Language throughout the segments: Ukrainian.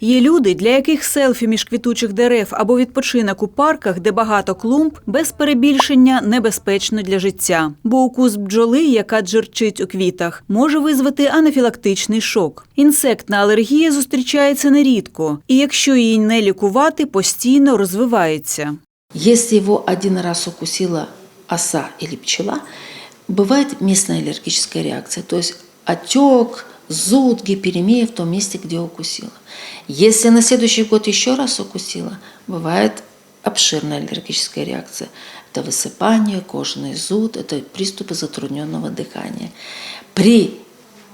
Є люди, для яких селфі між квітучих дерев або відпочинок у парках, де багато клумб, без перебільшення небезпечно для життя. Бо укус бджоли, яка джерчить у квітах, може визвати анафілактичний шок. Інсектна алергія зустрічається нерідко, і якщо її не лікувати, постійно розвивається. Если его один раз укусила оса или пчела, бывает местная аллергическая реакция, то есть отек, зуд, гиперемия в том месте, где укусила. Если на следующий год еще раз укусила, бывает обширная аллергическая реакция. Это высыпание, кожный зуд, это приступы затрудненного дыхания. При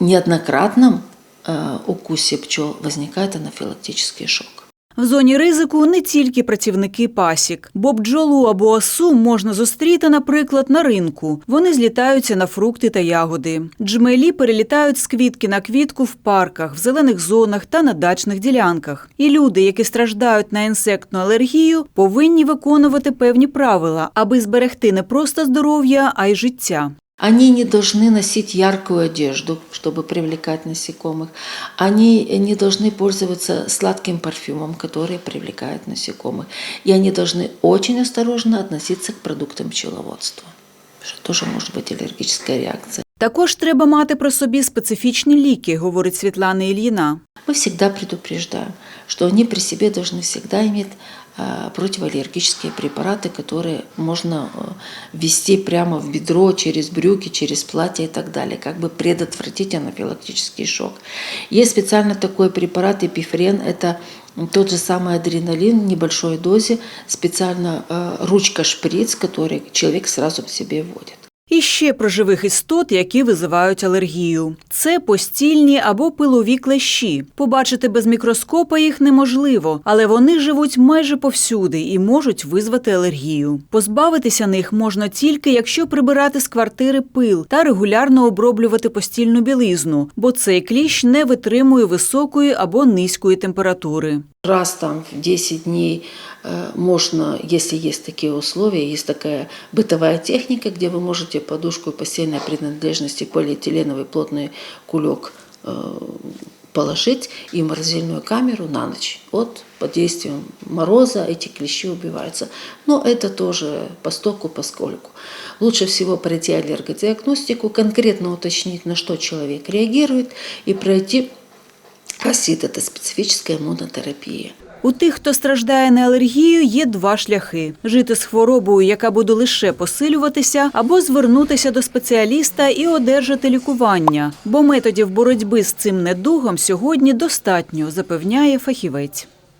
неоднократном э, укусе пчел возникает анафилактический шок. В зоні ризику не тільки працівники пасік, бо бджолу або осу можна зустріти, наприклад, на ринку. Вони злітаються на фрукти та ягоди. Джмелі перелітають з квітки на квітку в парках, в зелених зонах та на дачних ділянках. І люди, які страждають на інсектну алергію, повинні виконувати певні правила, аби зберегти не просто здоров'я, а й життя. Они не должны носить яркую одежду, чтобы привлекать насекомых. Они не должны пользоваться сладким парфюмом, который привлекает насекомых. И они должны очень осторожно относиться к продуктам пчеловодства. Что тоже может быть аллергическая реакция. Також треба мати при собі специфічні ліки, говорить Світлана Ільїна. Мы всегда предупреждаем, что они при себе должны всегда иметь а, противоаллергические препараты, которые можно а, ввести прямо в бедро, через брюки, через платье и так далее, как бы предотвратить анафилактический шок. Есть специально такой препарат эпифрен, это тот же самый адреналин в небольшой дозе, специально а, ручка-шприц, который человек сразу в себе вводит. І ще про живих істот, які визивають алергію. Це постільні або пилові клещі. Побачити без мікроскопа їх неможливо, але вони живуть майже повсюди і можуть визвати алергію. Позбавитися них можна тільки, якщо прибирати з квартири пил та регулярно оброблювати постільну білизну, бо цей кліщ не витримує високої або низької температури. Раз там в 10 дней э, можно, если есть такие условия, есть такая бытовая техника, где вы можете подушку постельной принадлежности полиэтиленовый плотный кулек э, положить и в морозильную камеру на ночь. Вот под действием мороза эти клещи убиваются. Но это тоже постоку поскольку. Лучше всего пройти аллергодиагностику, конкретно уточнить, на что человек реагирует, и пройти АСИД – это специфическая иммунотерапия. У тих, хто страждає на алергію, є два шляхи: жити з хворобою, яка буде лише посилюватися, або звернутися до спеціаліста і одержати лікування. Бо методів боротьби з цим недугом сьогодні достатньо, запевняє фахівець.